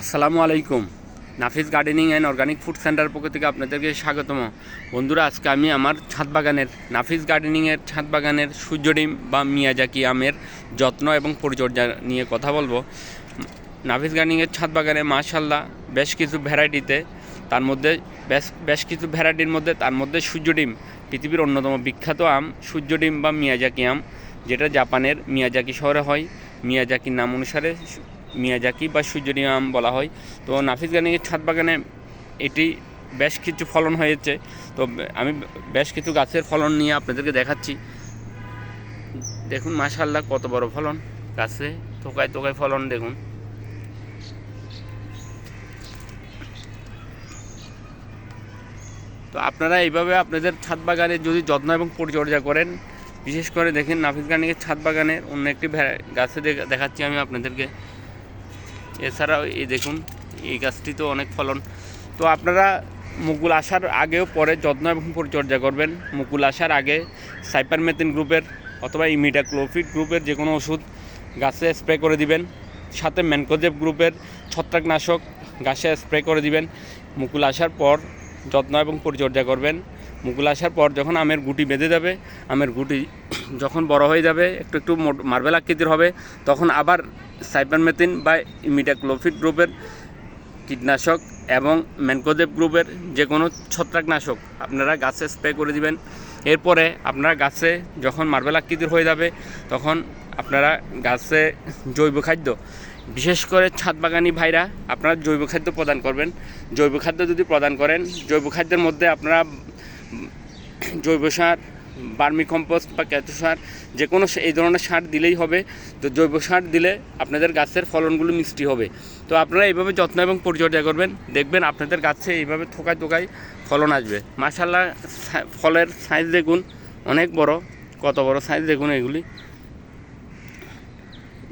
আসসালামু আলাইকুম। Nafis gardening and organic food centre পক্ষ থেকে আপনাদেরকে স্বাগতম। বন্ধুরা, আজকে আমি আমার ছাদ বাগানের, নাফিস গার্ডেনিংয়ের ছাদ বাগানের সূর্য ডিম বা মিয়াজাকি আমের যত্ন এবং পরিচর্যা নিয়ে কথা বলব। নাফিস গার্ডেনিংয়ের ছাদ বাগানে মাশাল্লাহ বেশ কিছু ভ্যারাইটিতে তার মধ্যে বেশ বেশ কিছু ভ্যারাইটির মধ্যে তার মধ্যে সূর্য ডিম, পৃথিবীর অন্যতম বিখ্যাত আম, সূর্য ডিম বা মিয়াজাকি আম, যেটা জাপানের মিয়াজাকি শহরে হয়। মিয়াজাকির নাম অনুসারে মিয়াজাকি বা সূর্যডিম আম বলা হয়। তো নাফিস গার্ডেনিংয়ের ছাদ বাগানে এটি বেশ কিছু ফলন হয়েছে। তো আমি বেশ কিছু গাছের ফলন নিয়ে আপনাদেরকে দেখাচ্ছি। দেখুন মাশাল্লাহ কত বড় ফলন। গাছে তোকায় তোকায় ফলন, দেখুন। তো আপনারা এইভাবে আপনাদের ছাদ বাগানে যদি যত্ন এবং পরিচর্যা করেন, বিশেষ করে দেখেন নাফিস গার্ডেনিংয়ের ছাদ বাগানের অন্য একটি গাছে দেখা- দেখাচ্ছি আমি আপনাদেরকে। এছাড়াও এই দেখুন, এই গাছটি তো অনেক ফলন। তো আপনারা মুকুল আসার আগেও পরে যত্ন এবং পরিচর্যা করবেন। মুকুল আসার আগে সাইপারমেথিন গ্রুপের অথবা ইমিডাক্লোফিট গ্রুপের যে কোনো ওষুধ গাছে স্প্রে করে দিবেন। সাথে ম্যানকোজেব গ্রুপের ছত্রাকনাশক গাছে স্প্রে করে দিবেন। মুকুল আসার পর যত্ন এবং পরিচর্যা করবেন। মুকুল আসার পর যখন আমের গুটি বেঁধে যাবে, আমের গুটি যখন বড় হয়ে যাবে, একটু একটু মার্বেল আকৃতির হবে, তখন আবার সাইপারমেথিন বা ইমিডাক্লোফিট গ্রুপের কীটনাশক এবং ম্যানকোদেব গ্রুপের যে কোনো ছত্রাকনাশক আপনারা গাছে স্প্রে করে দিবেন। এরপরে আপনারা গাছে যখন মার্বেল আকৃতির হয়ে যাবে, তখন আপনারা গাছে জৈব খাদ্য, বিশেষ করে ছাদ বাগানি ভাইরা আপনারা জৈব খাদ্য প্রদান করবেন। জৈব খাদ্য যদি প্রদান করেন, জৈব খাদ্যের মধ্যে আপনারা জৈব সার বার্মি কম্পোস্ট বা কেঁচো সার, যে কোনো এই ধরনের সার দিলেই হবে। তো জৈব সার দিলে আপনাদের গাছের ফলনগুলো মিষ্টি হবে। তো আপনারা এইভাবে যত্ন এবং পরিচর্যা করবেন। দেখবেন আপনাদের গাছে এইভাবে থোকায় থোকায় ফলন আসবে। মাশাল্লাহ সা- ফলের সাইজ দেখুন, অনেক বড়। কত বড় সাইজ দেখুন এগুলি।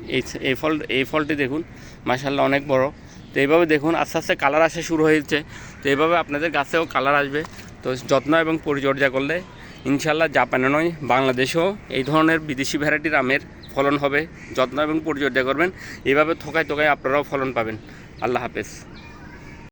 এই এই ফল, এই ফলটি দেখুন মাশাল্লাহ অনেক বড়। তো এইভাবে দেখুন, আস্তে আস্তে কালার আসা শুরু হয়েছে। তো এইভাবে আপনাদের গাছেও কালার আসবে। তো যত্ন এবং পরিচর্যা করলে ইনশাল্লাহ জাপানে নয়, বাংলাদেশেও এই ধরনের বিদেশি ভ্যারাইটির আমের ফলন হবে। যত্ন এবং পরিচর্যা করবেন। এভাবে থোকায় থোকায় আপনারাও ফলন পাবেন। আল্লাহ হাফেজ।